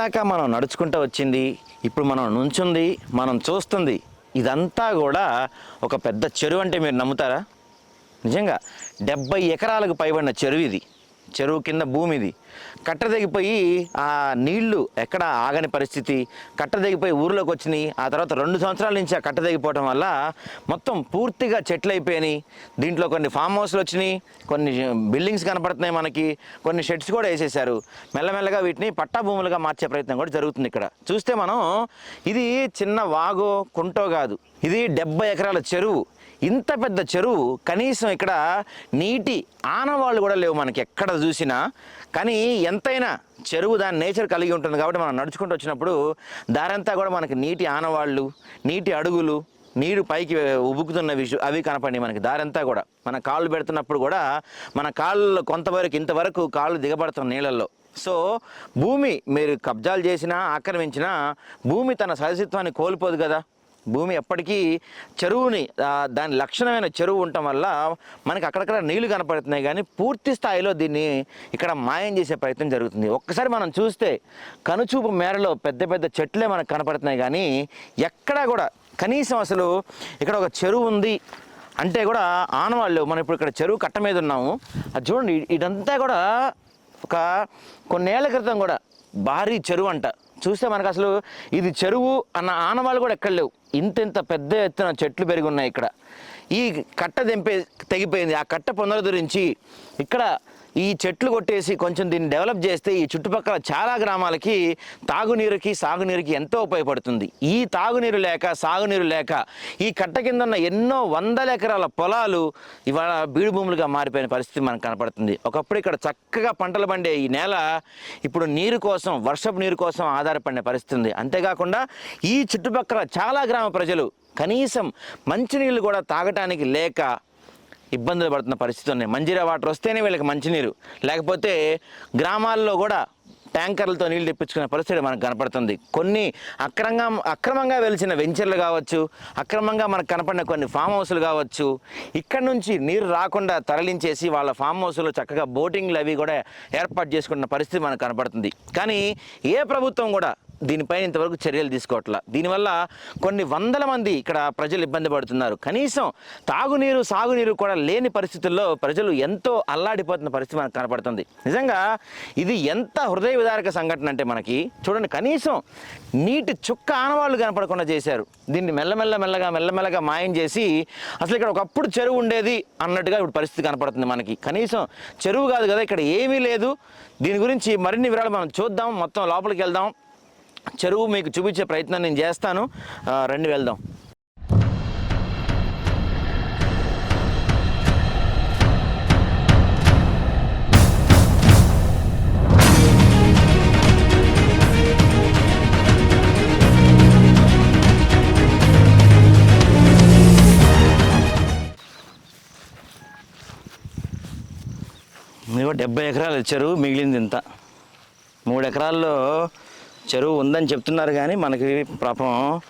ఇప్పటిదాకా మనం నడుచుకుంటూ వచ్చింది ఇప్పుడు మనం నుంచుంది మనం చూస్తుంది ఇదంతా కూడా ఒక పెద్ద చెరువు అంటే మీరు నమ్ముతారా? నిజంగా డెబ్బై ఎకరాలకు పైబడిన చెరువు ఇది. చెరువు కింద భూమి ఇది కట్ట తెగిపోయి ఆ నీళ్ళు ఎక్కడ ఆగని పరిస్థితి కట్ట తెగిపోయి ఊర్లోకి వచ్చినాయి ఆ తర్వాత రెండు సంవత్సరాల నుంచి ఆ కట్ట తెగిపోవటం వల్ల మొత్తం పూర్తిగా చెట్లు అయిపోయినాయి దీంట్లో కొన్ని ఫామ్ హౌస్లు వచ్చినాయి కొన్ని బిల్డింగ్స్ కనపడుతున్నాయి మనకి కొన్ని షెడ్స్ కూడా వేసేసారు మెల్లమెల్లగా వీటిని పట్టా భూములుగా మార్చే ప్రయత్నం కూడా జరుగుతుంది ఇక్కడ. చూస్తే మనం ఇది చిన్న వాగో కుంటో కాదు. ఇది డెబ్బై ఎకరాల చెరువు. ఇంత పెద్ద చెరువు కనీసం ఇక్కడ నీటి ఆనవాళ్ళు కూడా లేవు మనకి ఎక్కడ చూసినా. కానీ ఎంతైనా చెరువు దాని నేచర్ కలిగి ఉంటుంది కాబట్టి మనం నడుచుకుంటూ వచ్చినప్పుడు దారంతా కూడా మనకి నీటి ఆనవాళ్ళు నీటి అడుగులు నీరు పైకి ఉబుకుతున్న విషయం అవి కనపడి మనకి దారంతా కూడా. మన కాళ్ళు పెడుతున్నప్పుడు కూడా మన కాళ్ళు కొంతవరకు ఇంతవరకు కాళ్ళు దిగబడుతున్న నీళ్ళల్లో. సో భూమి మీరు కబ్జాలు చేసినా ఆక్రమించినా భూమి తన సహజత్వాన్ని కోల్పోదు కదా. భూమి ఎప్పటికీ చెరువుని దాని లక్షణమైన చెరువు ఉండటం వల్ల మనకి అక్కడక్కడ నీళ్ళు కనపడుతున్నాయి కానీ పూర్తి స్థాయిలో దీన్ని ఇక్కడ మాయం చేసే ప్రయత్నం జరుగుతుంది. ఒక్కసారి మనం చూస్తే కనుచూపు మేరలో పెద్ద పెద్ద చెట్లే మనకు కనపడుతున్నాయి కానీ ఎక్కడా కూడా కనీసం అసలు ఇక్కడ ఒక చెరువు ఉంది అంటే కూడా ఆనవాళ్ళు మనం ఇప్పుడు ఇక్కడ చెరువు కట్ట మీద ఉన్నాము. అది చూడండి ఇదంతా కూడా ఒక కొన్నేళ్ళ క్రితం కూడా భారీ చెరువు అంట. చూస్తే మనకు అసలు ఇది చెరువు అన్న ఆనవాళ్ళు కూడా ఎక్కడ లేవు. ఇంత ఇంత పెద్ద ఎత్తున చెట్లు పెరిగి ఉన్నాయి ఇక్కడ. ఈ కట్ట తెంపే తెగిపోయింది. ఆ కట్ట పునరుద్ధరించి ఇక్కడ ఈ చెట్లు కొట్టేసి కొంచెం దీన్ని డెవలప్ చేస్తే ఈ చుట్టుపక్కల చాలా గ్రామాలకి తాగునీరుకి సాగునీరుకి ఎంతో ఉపయోగపడుతుంది. ఈ తాగునీరు లేక సాగునీరు లేక ఈ కట్ట కింద ఉన్న ఎన్నో వందల ఎకరాల పొలాలు ఇవాళ బీడు భూములుగా మారిపోయిన పరిస్థితి మనకు కనపడుతుంది. ఒకప్పుడు ఇక్కడ చక్కగా పంటలు పండే ఈ నేల ఇప్పుడు నీరు కోసం వర్షపు నీరు కోసం ఆధారపడిన పరిస్థితి ఉంది. అంతేకాకుండా ఈ చుట్టుపక్కల చాలా గ్రామ ప్రజలు కనీసం మంచినీళ్ళు కూడా తాగటానికి లేక ఇబ్బందులు పడుతున్న పరిస్థితి ఉన్నాయి. మంజీరా వాటర్ వస్తేనే వీళ్ళకి మంచినీరు. లేకపోతే గ్రామాల్లో కూడా ట్యాంకర్లతో నీళ్ళు తెప్పించుకునే పరిస్థితి మనకు కనపడుతుంది. కొన్ని అక్రమంగా అక్రమంగా వెలిసిన వెంచర్లు కావచ్చు అక్రమంగా మనకు కనపడిన కొన్ని ఫామ్ హౌస్లు కావచ్చు ఇక్కడ నుంచి నీరు రాకుండా తరలించేసి వాళ్ళ ఫామ్ హౌస్లో చక్కగా బోటింగ్లు అవి కూడా ఏర్పాటు చేసుకున్న పరిస్థితి మనకు కనపడుతుంది. కానీ ఏ ప్రభుత్వం కూడా దీనిపైన ఇంతవరకు చర్యలు తీసుకోవట్లా. దీనివల్ల కొన్ని వందల మంది ఇక్కడ ప్రజలు ఇబ్బంది పడుతున్నారు. కనీసం తాగునీరు సాగునీరు కూడా లేని పరిస్థితుల్లో ప్రజలు ఎంతో అల్లాడిపోతున్న పరిస్థితి మనకు కనపడుతుంది. నిజంగా ఇది ఎంత హృదయ విదారక సంఘటన అంటే మనకి చూడండి కనీసం నీటి చుక్క ఆనవాళ్ళు కనపడకుండా చేశారు. దీన్ని మెల్లమెల్ల మెల్లగా మెల్లమెల్లగా మాయం చేసి అసలు ఇక్కడ ఒకప్పుడు చెరువు ఉండేది అన్నట్టుగా ఇప్పుడు పరిస్థితి కనపడుతుంది మనకి. కనీసం చెరువు కాదు కదా ఇక్కడ ఏమీ లేదు. దీని గురించి మరిన్ని వివరాలు మనం చూద్దాం మొత్తం లోపలికి వెళ్దాం. చెరువు మీకు చూపించే ప్రయత్నం నేను చేస్తాను. రండి వెళ్దాం. డెబ్బై ఎకరాలు చెరువు మిగిలింది ఇంత. మూడు ఎకరాల్లో చెరువు ఉందని చెప్తున్నారు కానీ మనకి పాపం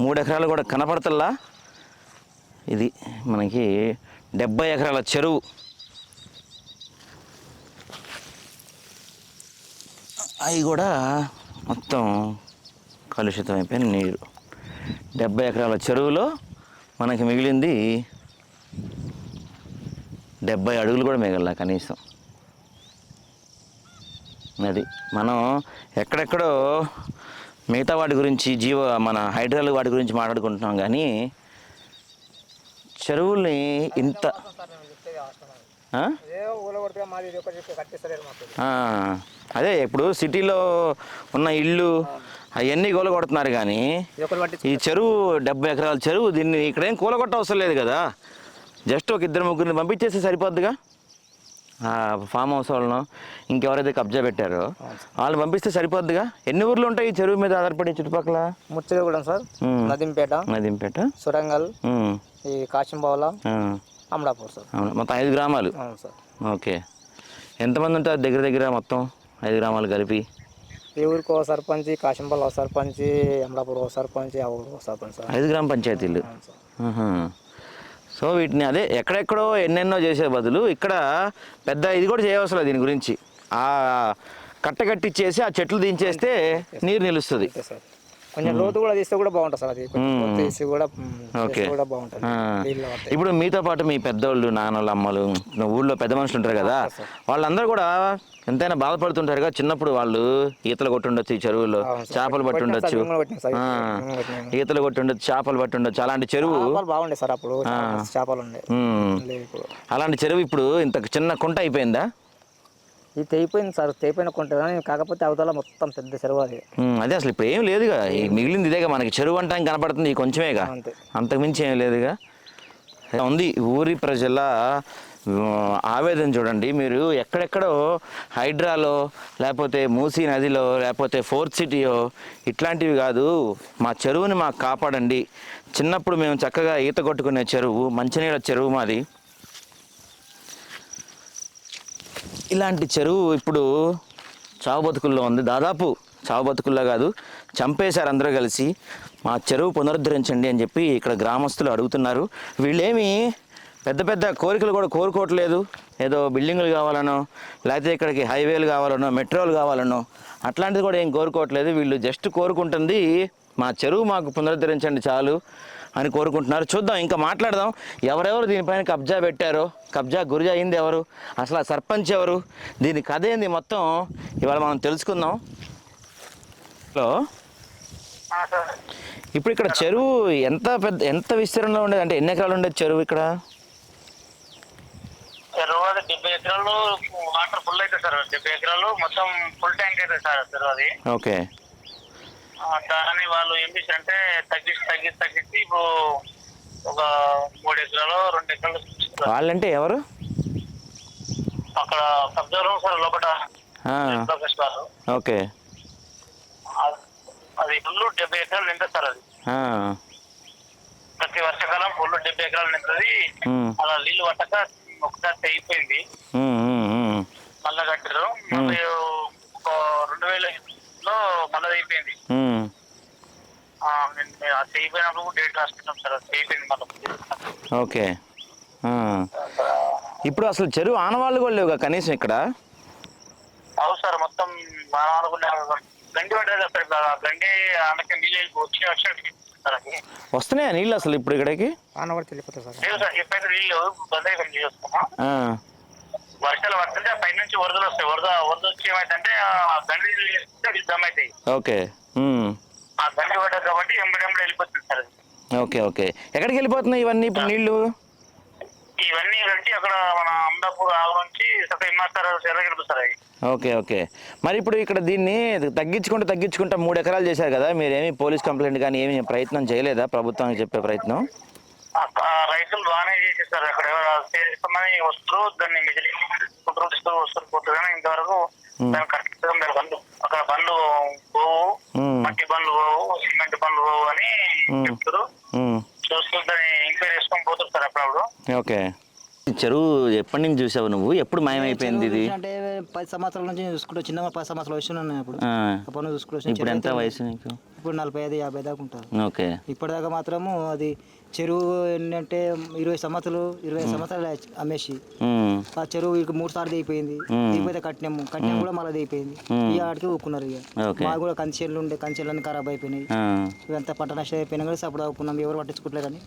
మూడు ఎకరాలు కూడా కనపడతల్లా. ఇది మనకి డెబ్బై ఎకరాల చెరువు. అవి కూడా మొత్తం కలుషితం అయిపోయిన నీరు. డెబ్బై ఎకరాల చెరువులో మనకి మిగిలింది డెబ్బై అడుగులు కూడా మిగల కనీసం. అది. మనం ఎక్కడెక్కడో మిగతా వాటి గురించి జీవ మన హైడ్రాల్ వాటి గురించి మాట్లాడుకుంటున్నాం కానీ చెరువుల్ని ఇంత అదే ఇప్పుడు సిటీలో ఉన్న ఇళ్ళు అవన్నీ కూలగొడుతున్నారు కానీ ఈ చెరువు డెబ్బై ఎకరాల చెరువు దీన్ని ఇక్కడేం కూలగొట్ట అవసరం లేదు కదా. జస్ట్ ఒక ఇద్దరు ముగ్గురిని పంపించేస్తే సరిపోద్దిగా? ఫామ్ హౌస్ వాళ్ళను ఇంకెవరైతే కబ్జా పెట్టారో వాళ్ళని పంపిస్తే సరిపోద్దిగా? ఎన్ని ఊర్లు ఉంటాయి ఈ చెరువు మీద ఆధారపడి చుట్టుపక్కల? ముచ్చగూడెం సార్. నదింపేట నదింపేట. సురంగల్ ఈ కాశంబావుల అమలాపూర్ సార్. మొత్తం ఐదు గ్రామాలు? సార్. ఓకే. ఎంతమంది ఉంటారు దగ్గర దగ్గర మొత్తం ఐదు గ్రామాలు కలిపి? ఈ ఊరికి ఓ సర్పంచ్ కాశంబాల్ ఓ సర్పంచ్ అమలాపూర్ ఓ సర్పంచ్ ఆ ఊరు ఓ సర్పంచ్ సార్. ఐదు గ్రామ పంచాయతీలు. సో వీటిని అదే ఎక్కడెక్కడో ఎన్నెన్నో చేసే బదులు ఇక్కడ పెద్ద ఇది కూడా చేయవసరం దీని గురించి. ఆ కట్ట కట్టిచ్చేసి ఆ చెట్లు దించేస్తే నీరు నిలుస్తుంది. కొంచెం లోతు కూడా తీస్తే కూడా బాగుంటుంది సార్ అది కొంచెం లోతు తీసి కూడా ఓకే చేస్తే కూడా బాగుంటుంది ఆ. నీళ్ళు పడతాయి. ఇప్పుడు మీతో పాటు మీ పెద్దోళ్ళు నాన్నలు అమ్మలు ఊళ్ళో పెద్ద మనుషులు ఉంటారు కదా వాళ్ళందరూ కూడా ఎంతైనా బాధపడుతుంటారు కదా చిన్నప్పుడు వాళ్ళు ఈతలు కొట్టుండొచ్చు ఈ చెరువుల్లో సార్. చేపలు పట్టి కొట్టినాం సార్, ఉండొచ్చు మేము కూడా కొట్టినాం సార్. ఆ. మేము కొట్టినాం. ఈతలు కొట్టి ఉండొచ్చు చేపలు పట్టి ఉండొచ్చు అలాంటి చెరువు చేపలు బాగుండే సార్ అప్పుడు చేపలు- చేపలు ఉండే ఉమ్. లేవు ఇప్పుడు అలాంటి చెరువు ఇప్పుడు ఇంత చిన్న కుంట అయిపోయిందా ఇది తెగిపోయింది సార్ తెగిపోయిన కొంట కాకపోతే అవతల మొత్తం పెద్ద చెరువు అది. అదే అసలు ఇప్పుడు ఏం లేదుగా ఈ మిగిలింది ఇదేగా మనకి చెరువు అంటానికి కనపడుతుంది కొంచెమేగా. అంతే. అంతకుమించి ఏం లేదుగా. ఉంది ఊరి ప్రజల ఆవేదన చూడండి. మీరు ఎక్కడెక్కడో హైడ్రాలో లేకపోతే మూసీ నదిలో లేకపోతే ఫోర్త్ సిటీయో ఇట్లాంటివి కాదు మా చెరువుని మాకు కాపాడండి. చిన్నప్పుడు మేము చక్కగా ఈత కొట్టుకునే చెరువు మంచినీళ్ళ చెరువు మాది. ఇలాంటి చెరువు ఇప్పుడు చావు బతుకుల్లో ఉంది. దాదాపు చావు బతుకుల్లో కాదు చంపేశారు అందరూ కలిసి. మా చెరువు పునరుద్ధరించండి అని చెప్పి ఇక్కడ గ్రామస్తులు అడుగుతున్నారు. వీళ్ళేమి పెద్ద పెద్ద కోరికలు కూడా కోరుకోవట్లేదు. ఏదో బిల్డింగులు కావాలనో లేకపోతే ఇక్కడికి హైవేలు కావాలనో మెట్రోలు కావాలనో అట్లాంటిది కూడా ఏం కోరుకోవట్లేదు. వీళ్ళు జస్ట్ కోరుకుంటుంది మా చెరువు మాకు పునరుద్ధరించండి చాలు. అని కోరుకుంటున్నారు. చూద్దాం ఇంకా మాట్లాడదాం. ఎవరెవరు దీనిపైన కబ్జా పెట్టారో? కబ్జా గురి అయింది ఎవరు? అసలు ఆ సర్పంచ్ ఎవరు? దీని కథ ఏంది మొత్తం? ఇవాళ మనం తెలుసుకుందాం. హలో? ఇప్పుడు ఇక్కడ చెరువు ఎంత పెద్ద ఎంత విస్తీర్ణంలో ఉండేది? అంటే ఎన్ని ఎకరాలు ఉండేది చెరువు ఇక్కడ? చెరువు అది డెబ్బై ఎకరాలు వాటర్ ఫుల్ అవుతుంది సార్. డెబ్బై ఎకరాలు మొత్తం ఫుల్ ట్యాంక్ అవుతుంది సార్ చెరువు అది. ఓకే. దాన్ని వాళ్ళు ఏం చేశారంటే తగ్గించి తగ్గించి తగ్గించి ఇప్పుడు ఒక మూడు ఎకరాలు రెండు ఎకరాలు. వాళ్ళంటే ఎవరు? అక్కడ కబ్జా రూమ్ సార్ లోపల ఓకే. అది ఫుల్ డెబ్బై ఎకరాలు నింటుంది సార్ అది. ప్రతి వర్షాకాలం ఫుల్ డెబ్బై ఎకరాలు నింటుంది అలా నీళ్ళు పట్టక ఒకసారి తెగిపోయింది. ఉమ్. మళ్ళా కట్టారు ఒక వేలలో మళ్ళీ అయిపోయింది. అది అయిపోయినప్పుడు డేట్ రాసుకుంటాం సార్ అది అయిపోయింది మళ్ళీ. ఓకే. ఆ. ఇప్పుడు అసలు చెరువు ఆనవాళ్ళు కూడా లేవుగా కనీసం ఇక్కడ? అవు సార్ మొత్తం గండి పడ్డది సార్ గండి నీళ్ళు వచ్చి వస్తున్నాయా నీళ్ళు అసలు ఇప్పుడు ఇక్కడికి? ఆన కూడా వెళ్ళిపోతుంది సార్ నీళ్ళు బంద్ అయిపోయింది వర్షాలు పడుతుంటే పై నుంచి వరదలు వస్తాయి. వరద వరద వచ్చి ఏమైందంటే గండి వేస్తే అవి జమ అవుతాయి. ఓకే. ఆ గండి పడ్డది కాబట్టి ఎంబడెంబడి వెళ్ళిపోతుంది సార్. అది ఓకే ఓకే. ఎక్కడికి వెళ్ళిపోతున్నాయి ఇవన్నీ ఇప్పుడు నీళ్ళు? ఇవన్నీ కట్టి అక్కడ మన అమలాపూర్ ఆవు నుంచి సార్ అవి ఓకే ఓకే. మరి ఇప్పుడు ఇక్కడ దీన్ని తగ్గించుకుంటూ తగ్గించుకుంటా మూడు ఎకరాలు చేశారు కదా. మీరేమి పోలీస్ కంప్లైంట్ కానీ ఏమి ప్రయత్నం చేయలేదా? ప్రభుత్వానికి చెప్పే ప్రయత్నం? రైతులు బాగానే చేసేస్తారు. అక్కడ చేస్తామని వస్తారు దాన్ని మిగిలి ఇస్తూ వస్తారు పోతారు కానీ ఇంతవరకు దాన్ని కరెక్ట్ బండ్లు. అక్కడ బండ్లు పోవు. మట్టి బండ్లు పోవు సిమెంట్ బండ్లు పోవు అని. చెప్తారు. చూస్తూ దాన్ని ఎంక్వైరీ చేసుకొని పోతారు సార్ అప్పుడప్పుడు. ఓకే. చెరువు ఎప్పటి నుంచి చూసావు నువ్వు? ఎప్పుడు మాయమైపోయింది ఇది? అంటే పది సంవత్సరాల నుంచి చూసుకుంటా చిన్న పది సంవత్సరాల వయసు ఉన్నాయి అప్పుడు అప్పుడు చూసుకుంటా ఇప్పుడు ఎంత వయసు నీకు? ఇప్పుడు నలభై ఐదు యాభై దాకా ఉంటారు ఓకే. ఇప్పటిదాకా మాత్రము అది చెరువు ఏంటంటే ఇరవై సంవత్సరాలు ఇరవై సంవత్సరాలు అమ్మేసి. ఆ చెరువు ఇక మూడు సార్లు దిగిపోయింది దిగిపోతే కట్టినాము. కట్టినాము కూడా మళ్ళీ దిగిపోయింది ఇక ఆడికి ఊక్కున్నారు ఇక. మాకు కూడా కంచెలు ఉండే కంచెలన్నీ ఖరాబ్ అయిపోయినాయి. ఇవంతా పంట నష్టం అయిపోయినా కూడా అప్పుడు ఊక్కున్నాం ఎవరు పట్టించుకోవట్లేదు కానీ.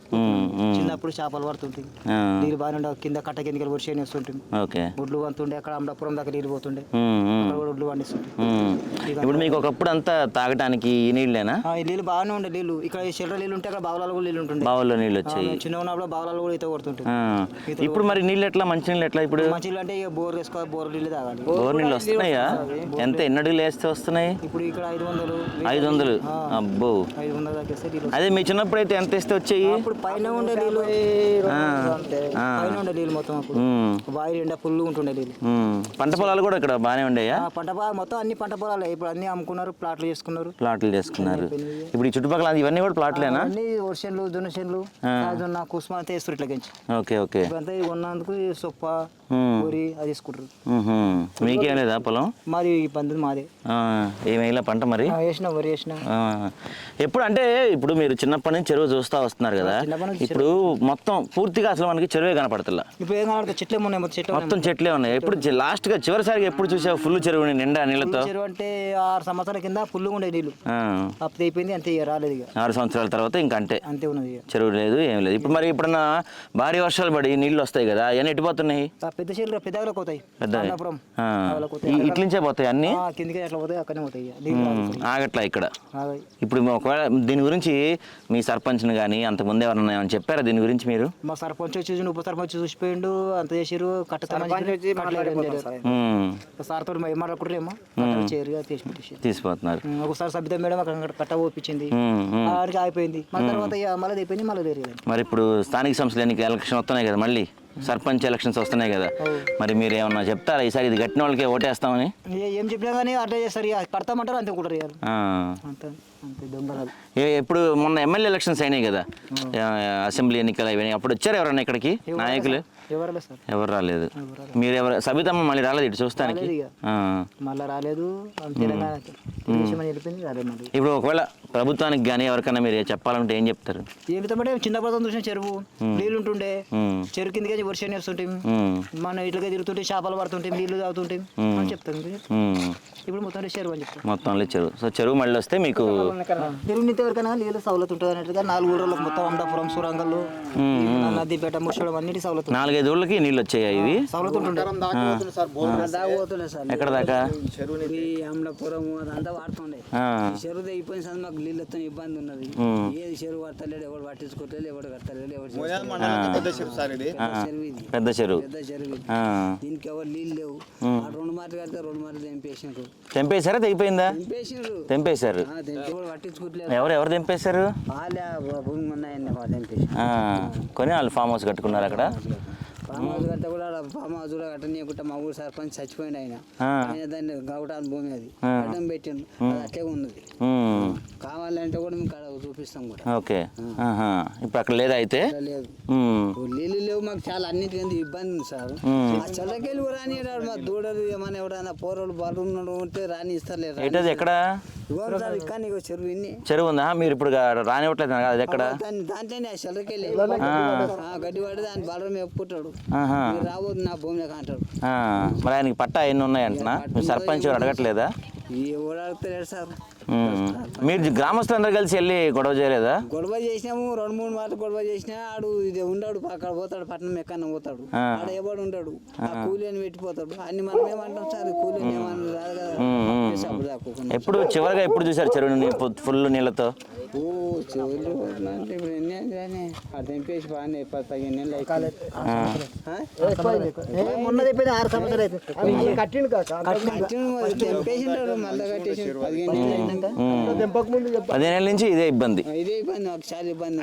చిన్నప్పుడు చేపలు పడుతుంటాయి ఆ, నీళ్ళు బాగానే ఉండే కింద కట్ట కిందకి వర్షం వస్తుంటుంది ఒడ్లు వంతుండే అక్కడ అమలాపురం దాకా నీళ్ళు పోతుండే. అక్కడ కూడా ఒడ్లు పండిస్తుండే ఉమ్. ఇప్పుడు మీకు ఒకప్పుడు అంతా తాగటానికి ఈ నీళ్ళేనా? ఈ నీళ్ళు బాగానే ఉండే నీళ్ళు. ఇక్కడ ఈ చిల్లర నీళ్ళు ఉంటే అక్కడ బావులలో కూడా నీళ్ళు ఉంటుండే. బావుల్లో నీళ్ళు వచ్చాయి. చిన్న ఉన్నప్పుడు బావులలో కూడా ఈత కొడుతుంటాయి ఇప్పుడు మరి నీళ్ళు ఎట్లా? మంచి నీళ్ళు ఎట్లా ఇప్పుడు? మంచి నీళ్ళు అంటే ఇక బోర్ వేసుకోవాలి బోర్ నీళ్ళు తాగాలి. బోర్ నీళ్ళు వస్తున్నాయా? ఎంత ఎన్నడుగులు వేస్తే వస్తున్నాయి? ఇప్పుడు ఇక్కడ ఐదు వందలు ఐదు వందలు? అబ్బో. ఐదు వందలు తగ్గేస్తే నీళ్ళు అదే మీ చిన్నప్పుడు అయితే ఎంత వేస్తే వచ్చాయి? పైన ఉండే నీళ్ళు. పైన ఉండే నీళ్ళు మొత్తం బావి నిండా ఫుల్ ఉంటుండే నీళ్ళు. పంట పొలాలు కూడా ఇక్కడ బాగానే ఉండేయా? ఆ, పంట పొలాలు మొత్తం అన్ని పంట పొలాలే. ఇప్పుడు అన్ని అమ్ముకున్నారు ప్లాట్లు చేసుకున్నారు. ప్లాట్లు చేసుకున్నారు. ఇప్పుడు ఈ చుట్టుపక్కల ఇవన్నీ కూడా ప్లాట్లేనా? అన్ని వర్షన్లు దున్నషన్లు జొన్న కుసుమ అంతా వేస్తారు ఇట్లా గంచి ఓకే ఓకే. ఇవంతా ఇది కొన్నందుకు సొప్ప వరి అది తీసుకుంటారు. మీకేం లేదా పొలం? మాది ఈ పంది మాదే. ఏమైనా పంట మరి? వేసిన వరి వేసిన. ఎప్పుడు అంటే ఇప్పుడు మీరు చిన్నప్పటి నుంచి చెరువు చూస్తా వస్తున్నారు కదా. ఇప్పుడు మొత్తం పూర్తిగా అసలు మనకి చెరువే కనపడతలా. ఇప్పుడు ఏం కనబడుతుంది చెట్లే ఉన్నాయి మొత్తం చెట్లు మొత్తం చెట్లే ఉన్నాయి. ఎప్పుడు లాస్ట్గా చివరిసారిగా ఎప్పుడు చూసావు ఫుల్ చెరువు నిండా నీళ్ళతో? చెరువు అంటే ఆరు సంవత్సరాల కింద ఫుల్గా ఉండే నీళ్ళు. అప్పుడు అయిపోయింది అంతే రాలేదు ఆరు సంవత్సరాల తర్వాత ఇంకా అంతే. అంతే ఉన్నది చెరువు లేదు ఏం లేదు. ఇప్పుడు మరి ఇప్పుడన్నా భారీ వర్షాలు పడి నీళ్ళు వస్తాయి కదా అవన్నీ ఎట్టిపోతున్నాయి పెద్ద పోతాయి. పెద్ద ఆ. వాళ్ళకి పోతాయి. ఈ- ఇట్లించే పోతాయి అన్నీ? ఆ, కిందికి ఎట్లా పోతాయి అక్కడనే పోతాయి. ఆగట్లా ఇక్కడ. ఇప్పుడు ఒకవేళ దీని గురించి మీ సర్పంచ్ని కానీ అంతకుముందు ఎవరన్నా ఏమైనా చెప్పారా దీని గురించి మీరు? మా సర్పంచ్ వచ్చి చూసి ఉప సర్పంచ్ చూసిపోయిండు అంత చేసిరు సార్తో మాట్లాడుకుంటారేమో తీసిపోతున్నారు. ఒకసారి సభ్యత మేడం అక్కడ కట్ట ఉమ్. ఆడికి అయిపోయింది మళ్ళీ తర్వాత మళ్ళీ అయిపోయింది మళ్ళీ మరి ఇప్పుడు స్థానిక సంస్థల ఎన్నిక ఎలక్షన్ వస్తున్నాయి కదా మళ్ళీ సర్పంచ్ ఎలక్షన్స్ వస్తున్నాయి కదా. మరి మీరు ఏమన్నా చెప్తారా? ఈసారి ఇది కట్టిన వాళ్ళకే ఓటేస్తామని? ఏం చెప్పినా కానీ అట్లా చేస్తారు. కడతామంటారు అంతే కూడా ఎప్పుడు మొన్న ఎమ్మెల్యే ఎలక్షన్స్ అయినాయి కదా. అసెంబ్లీ ఎన్నికలు అయినాయి అప్పుడు వచ్చారు ఎవరన్నా ఇక్కడికి? నాయకులు? ఎవరు రాలేదు మీరు ఎవరు సబితమ్మ మళ్ళీ రాలేదు ఇటు చూస్తానికి. మళ్ళీ రాలేదు. ఇప్పుడు ఒకవేళ ప్రభుత్వానికి కానీ ఎవరికైనా మీరు చెప్పాలంటే ఏం చెప్తారు? ఏం చెప్తామంటే చిన్న పదం చూసిన చెరువు నీళ్ళు ఉంటుండే. చెరువు కిందకి వర్షం నేర్చుంటాం మనం ఇట్లా తిరుగుతుంటే చేపలు పడుతుంటాం నీళ్ళు తాగుతుంటాం అని చెప్తాం. ఇప్పుడు మొత్తం చెరువు అని చెప్తాం మొత్తంలో చెరువు. సో చెరువు మళ్ళీ వస్తే మీకు చెరువు నింత ఎవరికైనా నీళ్ళు సవలత్ ఉంటుంది అన్నట్టుగా నాలుగు ఊళ్ళకి మొత్తం అమలాపురం సూరంగల్లు నదిపేట ముసడం అన్నిటి సవలత్ నాలుగైదు ఊళ్ళకి నీళ్ళు వచ్చాయి ఇవి? ఎక్కడ దాకా? అమలాపురం అదంతా వాడుతుండే. చెరువు అయిపోయిన సార్ మాకు నీళ్ళతో ఇబ్బంది ఉన్నది. ఏది చెరువు పడతలేడు ఎవడు పట్టించుకోవట్లేదు ఎవడు కట్టలేడు ఎవడు పెద్ద చెరువు పెద్ద చెరువు. దీనికి ఎవరు నీళ్ళు లేవు. ఆ రెండు మార్లు కడితే రెండు మార్లు తెంపేసినారు. తెంపేశారా? తెగిపోయిందా? తెంపేసినారు. తెంపేశారు. ఎవరు ఎవరు తెంపేశారు? వాళ్ళే భూమి కొని వాళ్ళు ఫామ్ హౌస్ కట్టుకున్నారు అక్కడ. ఫామ్ హౌస్ కడితే కూడా ఫామ్ హౌస్ కూడా కట్టనీయకుండా మా ఊరు సర్పంచ్ చచ్చిపోయింది ఆయన. ఆయన దాన్ని గౌటాన్ భూమి అది. అడ్డం పెట్టిండు. అది అట్లే ఉన్నది. కావాలంటే కూడా మేము కాడ చూపిస్తాం కూడా. ఓకే. ఇప్పుడు అక్కడ లేదా అయితే? లేదు. నీళ్ళు లేవు మాకు చాలా అన్నిటికీ ఇబ్బంది ఉంది సార్. ఆ చల్లకెళ్ళి రాని మా దూడలు ఏమైనా ఎవరైనా పోరలు బాలు ఉంటే రాని ఇస్తలేరు ఏంటది ఎక్కడ? చెరువు ఉందా? మీరు ఇప్పుడు రానివ్వట్లేదు ఎక్కడ? దాంట్లోనే గడ్డి పడి దాన్ని బలరం చెప్పుకుంటాడు. మీరు రావద్దు నా భూమిలోకి అంటాడు ఆ, మరి ఆయనకి పట్టా ఎన్ని ఉన్నాయంటున్నా? మీ సర్పంచ్ ఎవరు అడగట్లేదా? ఎవడు అడుగుతలేడు సార్. మీరు గ్రామస్తులందరూ కలిసి వెళ్ళి గొడవ చేయలేదా? గొడవ చేసినాము రెండు మూడు మాటలు గొడవ చేసినా ఆడు ఇది ఉండడు అక్కడ పోతాడు పట్టణం ఎక్కడన్నా పోతాడు. ఆడ ఎవడు ఉండడు ఆ కూలి అని పెట్టిపోతాడు. అన్ని మనం ఏమంటాం సార్ కూలి ఏమన్నా రాదు కదా. ఎప్పుడు చివరిగా ఎప్పుడు చూసారు చెరువుని ఫుల్ నీళ్ళతో? ఓ చెవులు అంటే ఇప్పుడు ఎన్ని కానీ అది తెంపేసి బాగానే పది పదిహేను నెలలు పదిహేను నెలలు అయినాక దెంపక ముందు చెప్ప. పదిహేనేళ్ళ నుంచి ఇదే ఇబ్బంది. ఇదే ఇబ్బంది మాకు చాలా ఇబ్బంది.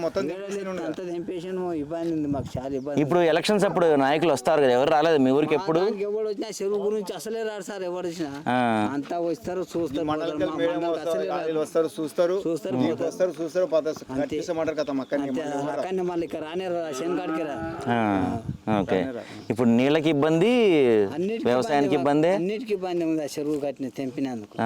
మొత్తం ఏడాది అంతా తెంపేసాను ఇబ్బంది ఉంది మాకు చాలా ఇబ్బంది ఇప్పుడు ఎలక్షన్స్ అప్పుడు నాయకులు వస్తారు కదా ఎవరు రాలేదు మీ ఊరికి ఎప్పుడు? ఎవడు వచ్చినా చెరువు గురించి అసలే రాడు సార్ ఎవరు వచ్చినా. అంతా వస్తారు చూస్తారు అసలే. వస్తారు చూస్తారు. చూస్తారు. వస్తారు చూస్తారు పోతారు కట్టిస్తామంటారు కదా అక్కడనే మళ్ళీ ఇక్కడ రానే శనకాడికి రా. ఓకే. ఇప్పుడు నీళ్ళకి ఇబ్బంది వ్యవసాయానికి ఇబ్బంది అన్నిటికీ ఇబ్బంది ఉంది ఆ చెరువు కట్టిన తెంపినందుకు.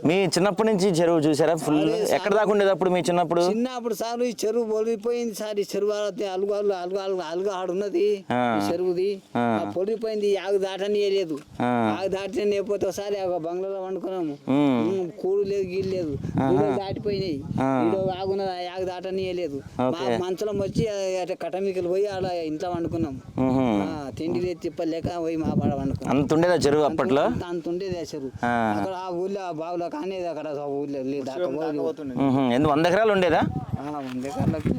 మీ చిన్నప్పటి నుంచి చెరువు చూసారా? ఫుల్ ఎక్కడ దాకా ఉండేది అప్పుడు మీ చిన్నప్పుడు? చిన్నప్పుడు సార్ ఈ చెరువు పొడిపోయింది సార్. ఈ చెరువు అలుగు అలుగు అలుగు అలుగు అలుగు ఆడున్నది చెరువుది. ఈ ఆగు దాటనియలేదు ఆ. ఆగు దాటితే లేకపోతే ఒకసారి బంగ్లాలో వండుకున్నాము. కూడు లేదు గీళ్ళు లేదు. దాటిపోయినాయి. ఆగున్నది ఆగు దాటనియలేదు మా ఓకే. మంచలం వచ్చి అటు కటమికలు పోయి ఆడ ఇంట్లో వండుకున్నాం తిండి లేదు తిప్పలేక పోయి మా పాడ వండుకున్నాం. అంత ఉండేదా చెరువు అప్పట్లో? అంత ఉండేది ఆ చెరువు. ఆ. అక్కడ ఆ ఊళ్ళో ఆ బావులో కానేది అక్కడ లేదు. ఉహు. ఎందుకు వంద ఎకరాలు ఉండేదా ఆ, వంద ఎకరాలకు.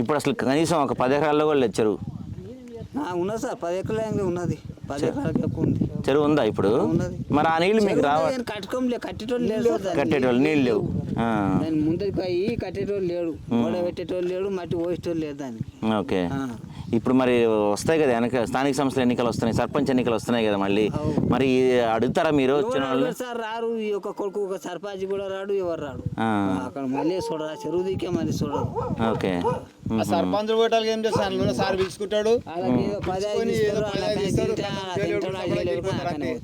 ఇప్పుడు అసలు కనీసం ఒక పది ఎకరాల్లో కూడా లేదు చెరువు ఉన్నది సార్ పది ఎకరాలు ఉన్నది పది ఎకరాలకు ఎక్కువ ఉంది చెరువు ఉందా ఇప్పుడు ఉన్నది. మరి ఆ నీళ్ళు మీకు రావ చెరువు కట్టుకోలే కట్టేటోళ్ళు లేడు దాన్ని. కట్టేటోళ్ళు నీళ్ళు లేవు ముందరికి పోయి కట్టేటోళ్ళు లేడు గోడ పెట్టేటోళ్ళు లేడు మట్టి పోసేటోళ్ళు లేదు దాన్ని ఓకే ఆ. ఇప్పుడు మరి వస్తాయి కదా వెనక స్థానిక సంస్థల ఎన్నికలు వస్తున్నాయి సర్పంచ్ ఎన్నికలు వస్తున్నాయి కదా మళ్ళీ. మరి అడుగుతారా మీరు వచ్చిన ఎవరు వాళ్ళు? రారు సార్ రారు? ఈ యొక్క కొడుకు ఒక సర్పంచ్ కూడా రాడు ఎవరు రాడు. అక్కడ మళ్ళీ చూడరా చెరువు దిక్కే మళ్ళీ చూడరు. ఓకే. ఆ సర్పంచ్ పోయటానికి ఏం సార్ పిలుచుకుంటాడు.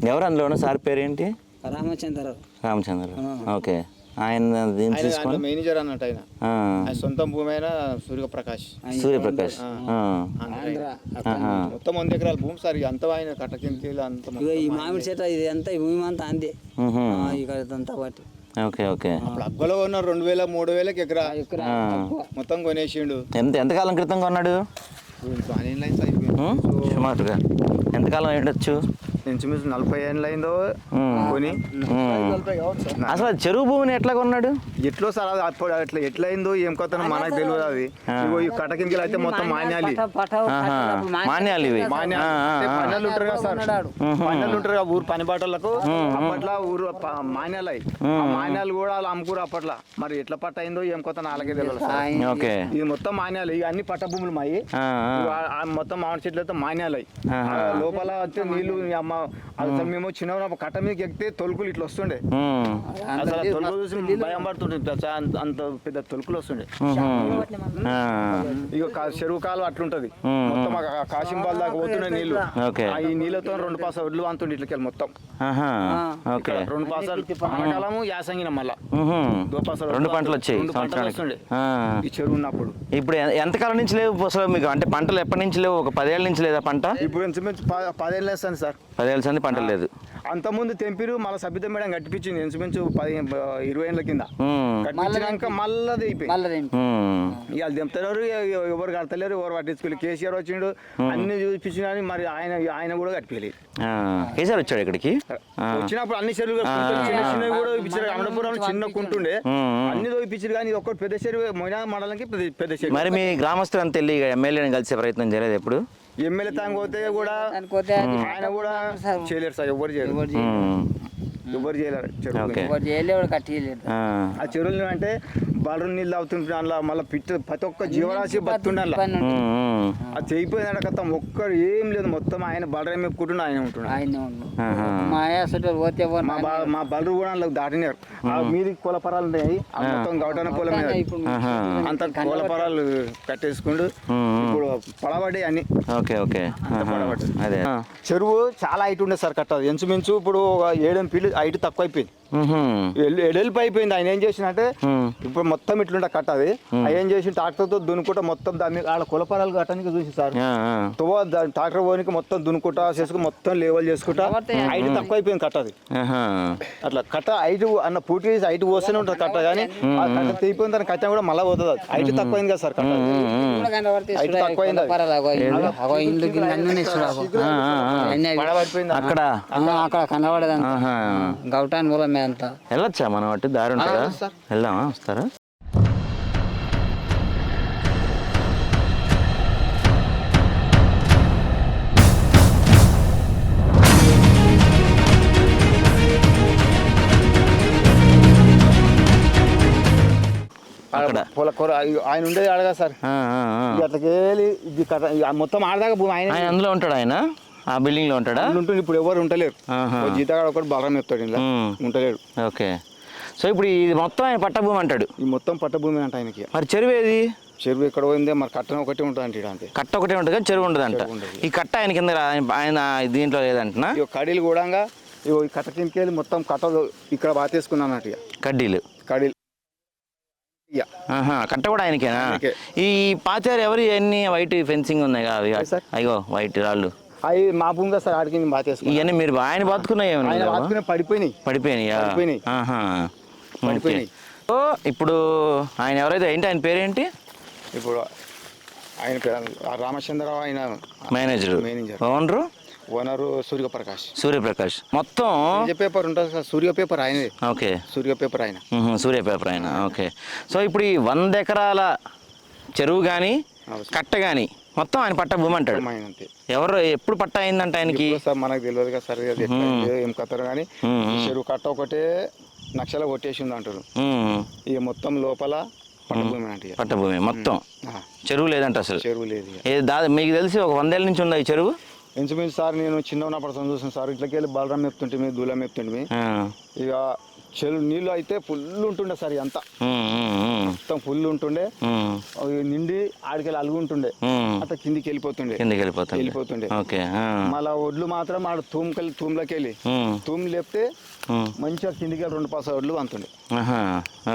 ఎవరు అందులో ఉన్న సార్ పేరు ఏంటి రామచంద్రరావు. రామచంద్ర ఆ. ఓకే. ఆయన దీన్ని తీసుకొని మేనేజర్ అన్నట్టు ఆయన. ఆ, ఆయన సొంత భూమి అయిన సూర్యప్రకాష్. సూర్యప్రకాష్. మొత్తం వంద ఎకరాల భూమి సార్ అంతా ఆయన కట్ట కింద అంత ఈ మామిడి చెట్టు ఇది అంతా ఈ భూమి అంతా. ఆ, ఇక్కడ ఇదంతా బట్టి ఓకే ఓకే. అప్పుడు అగ్గలో ఉన్న రెండు వేల మూడు వేలకి ఎకరా. మొత్తం కొనేసిండు. ఎంత ఎంతకాలం క్రితం కొన్నాడు? సుమారుగా. ఎంతకాలం ఏంటొచ్చు ఇంచుమించు నలభై ఏళ్ళు అయిందో. కొని. అసలు చెరువు భూమిని ఎట్లా కొన్నాడు? ఎట్లో సార్ అది అప్పుడు అట్లా ఎట్లా అయిందో ఏం కొత్త మనకు తెలియదు అది. ఇగో ఈ కట్ట కిందకి అయితే మొత్తం మాన్యాలి. మాన్యాలు. ఇవి. పన్నెలు ఉంటారు కదా సార్. పన్నెలు ఉంటారు కదా ఊరు పని బాటలకు. అప్పట్లో ఊరు మాన్యాలు అయ్యి ఆ మాన్యాలు కూడా వాళ్ళు అమ్ముకురు అప్పట్లో. మరి ఎట్లా పట్ట అయిందో ఏం కొత్త నాలుగే తెలియదు ఓకే. ఇది మొత్తం మాన్యాలు. ఇవి అన్ని పట్ట భూములు మాయి. మొత్తం మామిడి చెట్లతో మాన్యాలు. ఆ లోపల వచ్చే నీళ్ళు ఈ అమ్మ అసలు మేము చిన్న ఉన్నప్పుడు కట్ట మీదకి ఎక్కితే తొలుకులు ఇట్లా వస్తుండే. అసలు తొలుకులు చూసి భయం పడుతుండే అంత- పెద్ద తొలుకులు వస్తుండే. ఇక చెరువు కాలు అట్లుంటది. మొత్తం ఆ కాశింబాల్ దాకా పోతున్నాయి నీళ్ళు. ఓకే. ఆ ఈ నీళ్ళతో రెండు పాస ఒడ్లు అంతుండే ఇట్లకెళ్ళి మొత్తం. ఆహా. ఓకే. ఇక్కడ రెండు పాసాలు వానకాలము యాసంగిన మళ్ళా. రెండు పంటలు వచ్చాయి. ఈ చెరువు ఉన్నప్పుడు. ఇప్పుడు ఎంతకాలం నుంచి లేవు అసలు మీకు? అంటే పంటలు ఎప్పటి నుంచి లేవు? ఒక పదేళ్ళ నుంచి లేదా పంట? ఇప్పుడు పదేళ్ళు వేస్తాను సార్. పదేళ్ళ పంట లేదు. అంతకుముందు తెంపిరు మళ్ళీ సభ్యత మేడం కట్టిపించింది. ఇంచుమించు పది ఇరవై ఏళ్ళ కింద. కట్టించినాక మళ్ళీ ఉం. ఇవాళ దింపుతున్నారు ఇక ఎవరు కడతలేరు ఎవరు పట్టించుకోలేదు. కేసీఆర్ వచ్చిండు అన్ని చూపించిన కానీ మరి ఆయన ఆయన కూడా కట్టిపోయలేదు. ఆ. కేసీఆర్ వచ్చాడు ఇక్కడికి. వచ్చినప్పుడు అన్ని చెరువులు చిన్నవి కూడా చూపించారు. అమలాపురం చిన్న కుంటుండే. అన్ని చూపించారు కానీ ఇది ఒక్కటి పెద్ద చెరువు మొయినా మండలానికి పెద్ద పెద్ద చెరువు. మరి మీ గ్రామస్తులు అంత వెళ్ళి ఎమ్మెల్యేని కలిసే ప్రయత్నం చేయలేదు ఎప్పుడు? ఎమ్మెల్యే తాను పోతే కూడా ఆయన కూడా చేయలేరు సార్ ఎవరు చేయరు. ఎవరు చేయలేరు. చేయలేడు కట్టియలేదు. ఆ. ఆ చెరువులు అంటే బలరు నీళ్ళు అవుతుంటే అందులో మళ్ళీ పిట్ట ప్రతి ఒక్క జీవరాశి బతుండే. అది చేయిపోయిందంటే కథం ఒక్కరు ఏం లేదు. మొత్తం ఆయన బలరం ఎక్కుంటున్నా ఆయన ఉంటున్నాడు. మా అయ్యాసోటి పోతే పోను. మా బా మా బలరు కూడా అందులో దాటినారు. ఆ మీది కోలపరాలు ఉన్నాయి. ఆ మొత్తం గౌటన పొలం. అంత కోలపరాలు కట్టేసుకుంటూ. ఇప్పుడు పడబడి అన్ని. Okay okay. అదే. ఆ. చెరువు చాలా హైట్ ఉండే సార్ కట్టదు ఎంచుమించు ఇప్పుడు ఒక ఏడెనిమిది ఫీట్లు హైట్ తక్కువ అయిపోయింది ఎడల్పు అయిపోయింది. ఆయన ఏం చేసినంటే మ్మ్. ఇప్పుడు మొత్తం ఇట్లుంటే కట్టది ఆయన ఏం చేసి ట్రాక్టర్తో దున్నుకుంటా మొత్తం దాని మీద ఆడ కులపరాలు కట్టడానికి చూసి సార్. ట్రాక్టర్ పోనీకి మొత్తం దున్నుకుంటా చేసుకుని మొత్తం లేవల్ చేసుకుంటా హైట్ తక్కువ అయిపోయింది కట్టది. అట్లా కట్ట హైట్ అన్న పూర్తి చేసి హైట్ పోస్తూనే ఉంటుంది కట్ట కానీ ఆ కట్ట తెగిపోయిన దాని కట్ట కూడా మళ్ళీ పోతుంది అది. హైట్ తక్కువ అయింది కదా సార్ కట్ట హైట్ అక్కడ? అక్కడ. గౌటాన్ మూలం మీద అంతా. వెళ్ళొచ్చా? మనం అటు దారి ఉంటుందా? వెళ్దామా? వస్తారా? అక్కడ పొల కూర ఆయన ఉండేది అడగా సార్? ఇక మొత్తం ఆడదాకా భూమి ఆయన అందులో ఉంటాడు ఆయన? ఆ బిల్డింగ్లో ఉంటాడా ఉంటుంది. ఇప్పుడు ఎవరు ఉండలేరు. జీతగాడు ఒకటి బలరం చెప్తాడు ఇలా. ఉండలేడు. ఓకే. సో ఇప్పుడు ఇది మొత్తం ఆయన పట్టభూమి అంటాడు. ఈ మొత్తం పట్టభూమి అంట ఆయనకి. మరి చెరువు ఏది? చెరువు ఎక్కడ పోయిందే? మరి కట్టడం ఒకటి ఉంటుంది అంటే అంతే. కట్ట ఒకటే ఉంటుంది కానీ చెరువు ఉండదు. ఈ కట్ట ఆయన కింద ఆయన- దీంట్లో లేదంటనా? ఇక కడీలు కూడా ఇగో ఈ కట్ట కిందకి వెళ్ళి మొత్తం కట్టలు ఇక్కడ బాతేసుకున్నాను అన్నట్టు ఇక కడ్డీలు. కడీలు. కట్ట కూడా ఆయనకేనా? ఆయనకే. ఈ పాచారు ఎవరు? ఎన్ని వైట్ ఫెన్సింగ్ ఉన్నాయి కదా అవి. అయ్యో వైట్ రాళ్ళు. అవి మా భూమి కదా సార్ ఆడికి బాతేసుకున్నాం. ఇవన్నీ మీరు ఆయన బతుకున్నాయి ఆయన బాతుకునే పడిపోయినాయి. పడిపోయినాయా? పడిపోయినాయి. పడిపోయినాయి. సో ఇప్పుడు ఆయన ఎవరైతే ఏంటి ఆయన పేరేంటి? ఇప్పుడు ఆయన పేరు రామచంద్రరావు ఆయన manager manager. Owner owner Suryaprakash. Suryaprakash. మొత్తం? సూర్య పేపర్ ఉంటుంది సార్ సూర్య పేపర్ ఆయనదే. ఓకే. సూర్య పేపర్ ఆయన. సూర్య పేపర్ ఆయన ఓకే. సో ఇప్పుడు ఈ వంద ఎకరాల చెరువు కానీ. కట్ట కానీ మొత్తం ఆయన పట్ట భూమి అంటాడు. ఎవరు ఎప్పుడు పట్ట అయిందంట ఆయనకి? సార్ మనకు తెలియదు కదా సార్ అది ఎట్లా అయిందో ఏం కథరు కానీ చెరువు కట్ట ఒకటే నక్షల కొట్టేసింది అంటారు. ఇక మొత్తం లోపల పట్టభూమి. పట్ట భూమి మొత్తం. చెరువు లేదంట అసలు. చెరువు లేదు ఇక. ఏ దా మీకు తెలిసి ఒక వందేళ్ళ నుంచి ఉందా ఈ చెరువు? ఇంచుమించు సార్ నేను చిన్న ఉన్నప్పుడు చూసాను సార్ ఇట్లకి వెళ్ళి బలరాం మెప్తుంటే దూలం మెప్తుంటే. ఇక చెలు నీళ్ళు అయితే ఫుల్ ఉంటుండే సార్ అంతా. మొత్తం ఫుల్ ఉంటుండే. నిండి ఆడికెళ్ళి అలుగుంటుండే. అట్లా కిందికి వెళ్ళిపోతుండే. కిందకి వెళ్ళిపోతుండే. ఓకే ఆ. మళ్ళా ఒడ్లు మాత్రం ఆడ తూముకెళ్ళి తూములోకి వెళ్ళి ఉమ్, తూము లేపితే. మంచిగా కిందికి రెండు పాస ఒడ్లు అంతుండే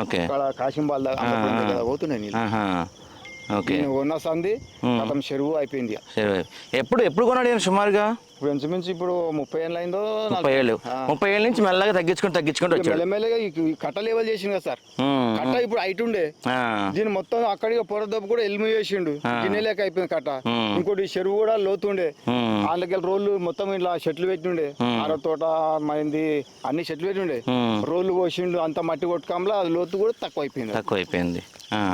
ఓకే. కాశింబాల్ దాకా పోతుండే నీళ్ళు. ఓకే. నేను ఉన్న సంది మొత్తం చెరువు అయిపోయింది ఎప్పుడు ఎప్పుడు కొన్నాడు సుమారుగా? ఇప్పుడు ఇంచుమించు ఇప్పుడు ముప్పై ఏళ్ళు అయిందో ముప్పై ఏళ్ళు. ముప్పై ఏళ్ళ నుంచి మెల్లగా తగ్గించుకుంటూ తగ్గించుకుంటూ వచ్చాడు. మెల్లమెల్లగా కట్ట లెవెల్ చేసింది కదా సార్. కట్ట ఇప్పుడు హైట్ ఉండే. దీని మొత్తం అక్కడికి పొర దెబ్బ కూడా ఎల్మి చేసిండు. గిన్నె లేక అయిపోయింది కట్ట. ఇంకోటి చెరువు కూడా లోతుండే అందుకెళ్ళి రోడ్లు మొత్తం ఇట్లా చెట్లు పెట్టిండే. అర తోట మైంది అన్ని చెట్లు పెట్టిండే. రోడ్లు పోసిండు అంత మట్టి కొట్టుకంలో అది లోతు కూడా తక్కువ అయిపోయింది. తక్కువ అయిపోయింది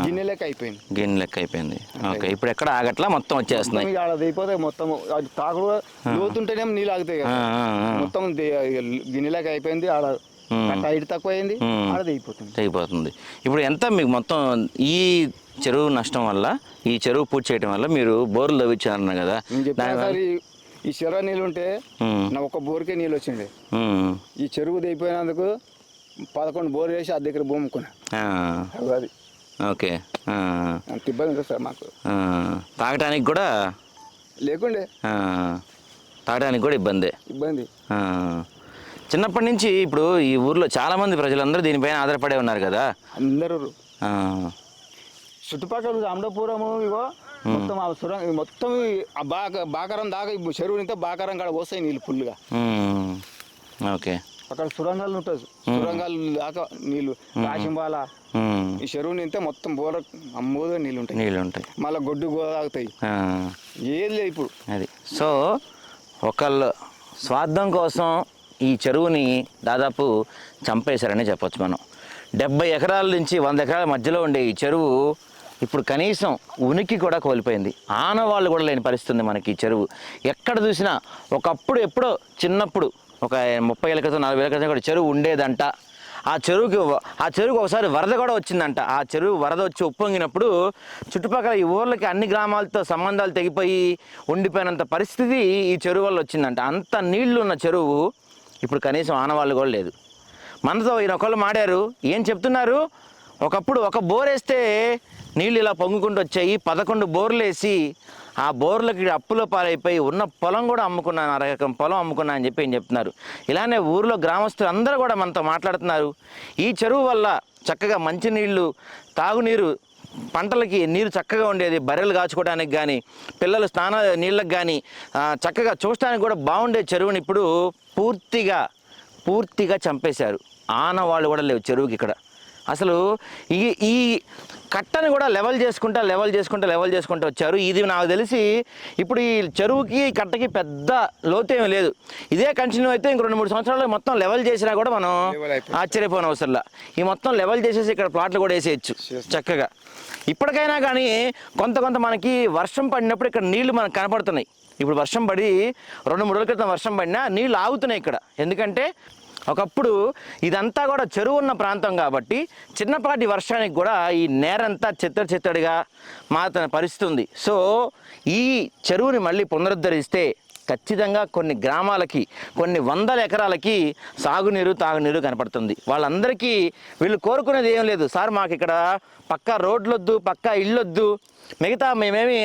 గిన్నె లెక్క అయిపోయింది. గిన్నె లెక్క అయిపోయింది. ఓకే ఇప్పుడు ఎక్కడ ఆగట్లా మొత్తం వచ్చేస్తున్నాయి. ఆడ దిగిపోతే మొత్తం తాగుడు కూడా లోతుంటేనేమో నీళ్ళు ఆగుతాయి ఆ, కదా. ఆ, ఆ. మొత్తం ది- ఇక గిన్నె లెక్క అయిపోయింది ఆడ హైట్ తక్కువ అయింది ఆడ దిగిపోతుంది తెగిపోతుంది. ఇప్పుడు ఎంత మీకు మొత్తం ఈ చెరువు నష్టం వల్ల ఈ చెరువు పూర్తి చేయడం వల్ల మీరు బోర్లు తవ్వించారన్నారు కదా? ఈ- చెరువు నీళ్ళు ఉంటే నా ఒక బోర్కే నీళ్ళు వచ్చిండే. ఉమ్, ఈ చెరువు దిగిపోయినందుకు పదకొండు బోర్ వేసి అది దగ్గర భూముకున్నా ఆ, అది ఓకే. ఆ, అంత ఇబ్బంది సార్ మాకు. ఆ, తాగటానికి కూడా? లేకుండే. ఆ, తాగడానికి కూడా ఇబ్బందే. ఇబ్బంది. చిన్నప్పటి నుంచి ఇప్పుడు ఈ ఊర్లో చాలామంది ప్రజలందరూ దీనిపైన ఆధారపడే ఉన్నారు కదా. అందరూ. చుట్టుపక్కల అమలాపురము ఇగో మొత్తం ఆ సురం మొత్తం ఈ ఆ బాక బాకారం దాకా చెరువు నింతే బాకారం కాడ పోస్తాయి నీళ్ళు ఫుల్గా ఓకే. అక్కడ సురంగాలు ఉంటుంది సురంగాలు దాకా నీళ్ళు ఉమ్, ఈ చెరువు నింతే మొత్తం బోర అమ్మోదే నీళ్ళు ఉంటాయి. నీళ్ళు ఉంటాయి. మళ్ళీ గొడ్డు గోదాగుతాయి ఆ, ఏది లేదు ఇప్పుడు. అది. సో ఒకళ్ళు స్వార్థం కోసం ఈ చెరువుని దాదాపు చంపేశారని చెప్పొచ్చు మనం. డెబ్బై ఎకరాల నుంచి వంద ఎకరాల మధ్యలో ఉండే ఈ చెరువు ఇప్పుడు కనీసం ఉనికి కూడా కోల్పోయింది. ఆనవాళ్ళు కూడా లేని పరిస్థితి ఉంది మనకి ఈ చెరువు. ఎక్కడ చూసినా ఒకప్పుడు ఎప్పుడో చిన్నప్పుడు ఒక ముప్పై ఏళ్ళ క్రితం నలభై ఏళ్ళ క్రితం కూడా చెరువు ఉండేదంట. ఆ చెరువుకి ఆ చెరువుకి ఒకసారి వరద కూడా వచ్చిందంట. ఆ చెరువు వరద వచ్చి ఉప్పొంగినప్పుడు చుట్టుపక్కల ఈ ఊర్లకి అన్ని గ్రామాలతో సంబంధాలు తెగిపోయి ఉండిపోయినంత పరిస్థితి ఈ చెరువు వల్ల వచ్చిందంట. అంత నీళ్ళు ఉన్న చెరువు ఇప్పుడు కనీసం ఆనవాళ్ళు కూడా లేదు. మనతో ఈయన ఒకళ్ళు మాడారు. ఏం చెప్తున్నారు? ఒకప్పుడు ఒక బోర్ వేస్తే నీళ్ళు ఇలా పొంగుకుంటూ వచ్చాయి. పదకొండు బోర్లు వేసి ఆ బోర్లకి అప్పుల పాలైపోయి ఉన్న పొలం కూడా అమ్ముకున్నాను రకం పొలం అమ్ముకున్నా అని చెప్పి ఏం చెప్తున్నారు. ఇలానే ఊర్లో గ్రామస్తులు అందరూ కూడా మనతో మాట్లాడుతున్నారు. ఈ చెరువు వల్ల చక్కగా మంచినీళ్ళు తాగునీరు పంటలకి నీరు చక్కగా ఉండేది బర్రెలు కాచుకోవడానికి కానీ పిల్లలు స్నాన నీళ్ళకి కానీ చక్కగా చూడటానికి కూడా బాగుండే చెరువుని ఇప్పుడు పూర్తిగా పూర్తిగా చంపేశారు. ఆనవాళ్ళు కూడా లేవు చెరువుకి ఇక్కడ. అసలు ఈ ఈ కట్టని కూడా లెవెల్ చేసుకుంటా లెవెల్ చేసుకుంటా లెవెల్ చేసుకుంటూ వచ్చారు. ఇది నాకు తెలిసి ఇప్పుడు ఈ చెరువుకి ఈ కట్టకి పెద్ద లోతేమీ లేదు. ఇదే కంటిన్యూ అయితే ఇంక రెండు మూడు సంవత్సరాలు మొత్తం లెవెల్ చేసినా కూడా మనం. ఆశ్చర్యపోయిన అవసరంలా. ఈ మొత్తం లెవెల్ చేసేసి ఇక్కడ ప్లాట్లు కూడా వేసేయచ్చు చక్కగా. ఇప్పటికైనా కానీ కొంత కొంత మనకి వర్షం పడినప్పుడు ఇక్కడ నీళ్ళు మనకు కనపడుతున్నాయి. ఇప్పుడు వర్షం పడి రెండు మూడు రోజుల క్రితం వర్షం పడినా నీళ్ళు ఆగుతున్నాయి ఇక్కడ. ఎందుకంటే ఒకప్పుడు ఇదంతా కూడా చెరువు ఉన్న ప్రాంతం కాబట్టి చిన్నపాటి వర్షానికి కూడా ఈ నేరంతా చిత్తడి చిత్తడిగా మాత్ర పరిస్థితి ఉంది. సో ఈ చెరువుని మళ్ళీ పునరుద్ధరిస్తే ఖచ్చితంగా కొన్ని గ్రామాలకి కొన్ని వందల ఎకరాలకి సాగునీరు తాగునీరు కనపడుతుంది. వాళ్ళందరికీ వీళ్ళు కోరుకునేది ఏం లేదు. సార్ మాకు ఇక్కడ పక్కా రోడ్లొద్దు పక్కా ఇళ్ళొద్దు. మిగతా మేమేమి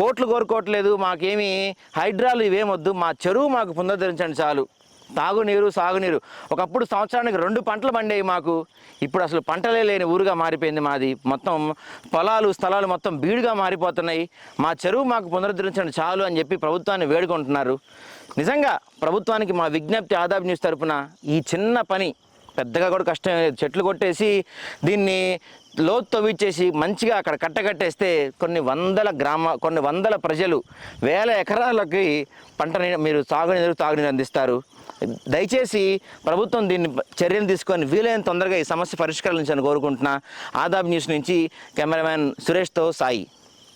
కోట్లు కోరుకోవట్లేదు. మాకేమి హైడ్రాలు ఇవేమొద్దు. మా చెరువు మాకు పునరుద్ధరించండి చాలు. తాగునీరు సాగునీరు. ఒకప్పుడు సంవత్సరానికి రెండు పంటలు పండేవి మాకు. ఇప్పుడు అసలు పంటలే లేని ఊరుగా మారిపోయింది మాది. మొత్తం పొలాలు స్థలాలు మొత్తం బీడుగా మారిపోతున్నాయి. మా చెరువు మాకు పునరుద్ధరించడం చాలు అని చెప్పి ప్రభుత్వాన్ని వేడుకుంటున్నారు. నిజంగా ప్రభుత్వానికి మా విజ్ఞప్తి ఆదాబ్ న్యూస్ తరపున ఈ చిన్న పని పెద్దగా కూడా కష్టం చెట్లు కొట్టేసి దీన్ని లోతు తవ్విచ్చేసి మంచిగా అక్కడ కట్టగట్టేస్తే కొన్ని వందల గ్రామ కొన్ని వందల ప్రజలు వేల ఎకరాలకి పంటని మీరు సాగునీరు తాగునీరు అందిస్తారు. దయచేసి ప్రభుత్వం దీన్ని చర్యలు తీసుకొని వీలైన తొందరగా ఈ సమస్య పరిష్కరించాలని కోరుకుంటున్నా. ఆదాబ్ న్యూస్ నుంచి కెమెరామ్యాన్ సురేష్తో సాయి.